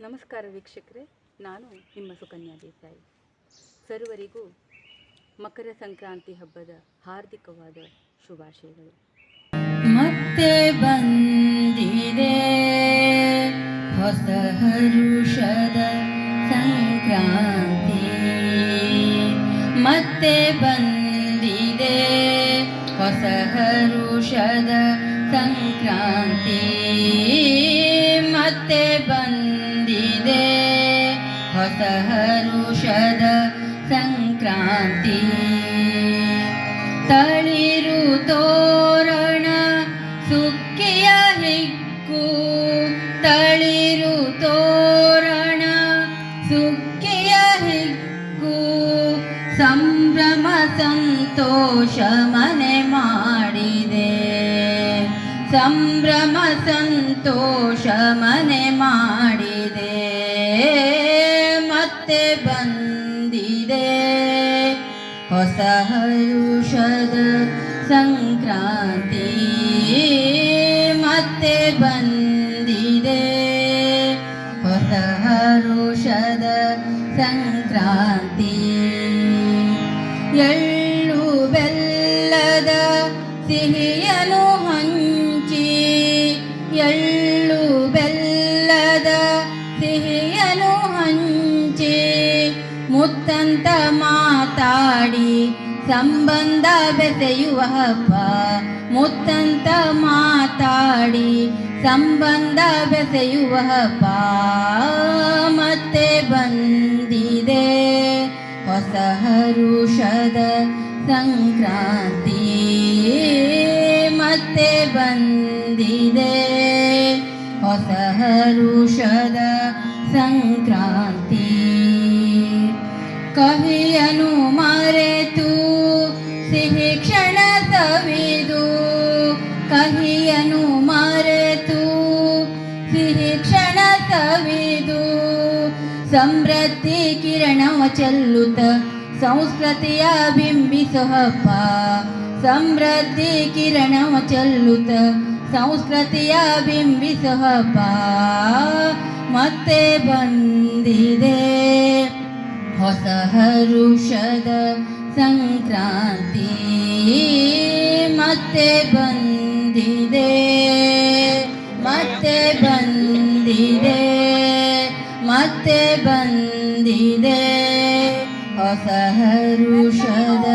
ನಮಸ್ಕಾರ ವೀಕ್ಷಕರೇ, ನಾನು ನಿಮ್ಮ ಸುಕನ್ಯಾ ದೇಸಾಯಿ. ಸರ್ವರಿಗೂ ಮಕರ ಸಂಕ್ರಾಂತಿ ಹಬ್ಬದ ಹಾರ್ದಿಕವಾದ ಶುಭಾಶಯಗಳು. ಮತ್ತೆ ಬಂದಿದೆ ಹೊಸ ಹರುಷದ ಸಂಕ್ರಾಂತಿ. ಮತ್ತೆ ಬಂದಿದೆ ಹೊಸ ಹರುಷದ ಸಂಕ್ರಾಂತಿ. ಮತ್ತೆ ಬಂದಿದೆ ಹೊಸ ಹರುಷದ ಸಂಕ್ರಾಂತಿ. ತಳಿರು ತೋರಣ ಸುಕ್ಕಿಯ ಹಿಕ್ಕು ತಳಿರು ತೋರಣ ಸುಕ್ಕಿಯ ಹಿಕ್ಕು ಸಂಭ್ರಮ ಸಂತೋಷ ಮನೆ ಮಾಡಿದೆ. ಸಂಭ್ರಮ ಸಂತೋಷ ಮನೆ ಮಾಡಿದೆ. ಮತ್ತೆ ಬಂದಿದೆ. ಹೊಸ ಹರುಷದ ಸಂಕ್ರಾಂತಿ ಮತ್ತೆ ಬಂದಿದೆ. ಹೊಸ ಹರುಷದ ಸಂಕ್ರಾಂತಿ. ಎಳ್ಳು ಬೆಲ್ಲದ ಸಿಹಿಯನು ಹಂಚಿ, ಎಳ್ಳು ಬೆಲ್ಲದ ಸಿಹಿಯನು ಹಂಚಿ ಮುತ್ತಂತ ಮಾತಾಡಿ ಸಂಬಂಧ ಬೆಸೆಯುವ ಹಬ್ಬ. ಮುತ್ತಂತ ಮಾತಾಡಿ ಸಂಬಂಧ ಬೆಸೆಯುವ ಹಬ್ಬ. ಮತ್ತೆ ಬಂದಿದೆ ಹೊಸ ಹರುಷದ ಸಂಕ್ರಾಂತಿ. ಮತ್ತೆ ಬಂದಿದೆ ಹೊಸ ಹರುಷದ ಸಂಕ್ರಾಂತಿ. ಕಹಿಯನು ಮರೆತು, ಸಿಹಿ ಕ್ಷಣ ಸವಿದು ಕಹಿಯನು ಮರೆತು, ಸಿಹಿ ಕ್ಷಣ ಸವಿದು ಸಮೃದ್ಧಿ ಕಿರಣವ ಚೆಲ್ಲುತ್ತ ಸಂಸ್ಕೃತಿಯ ಬಿಂಬಿಸಹಪ್ಪ. ಸಮೃದ್ಧಿ ಕಿರಣವ ಚೆಲ್ಲುತ್ತ ಸಂಸ್ಕೃತಿಯ ಬಿಂಬಿಸಹಪ್ಪ. ಮತ್ತೆ ಬಂದಿದೆ. ಹೊಸ ಹರುಷದ ಸಂಕ್ರಾಂತಿ ಮತ್ತೆ ಬಂದಿದೆ ಮತ್ತೆ ಬಂದಿದೆ ಮತ್ತೆ ಬಂದಿದೆ. ಹೊಸ ಹರುಷದ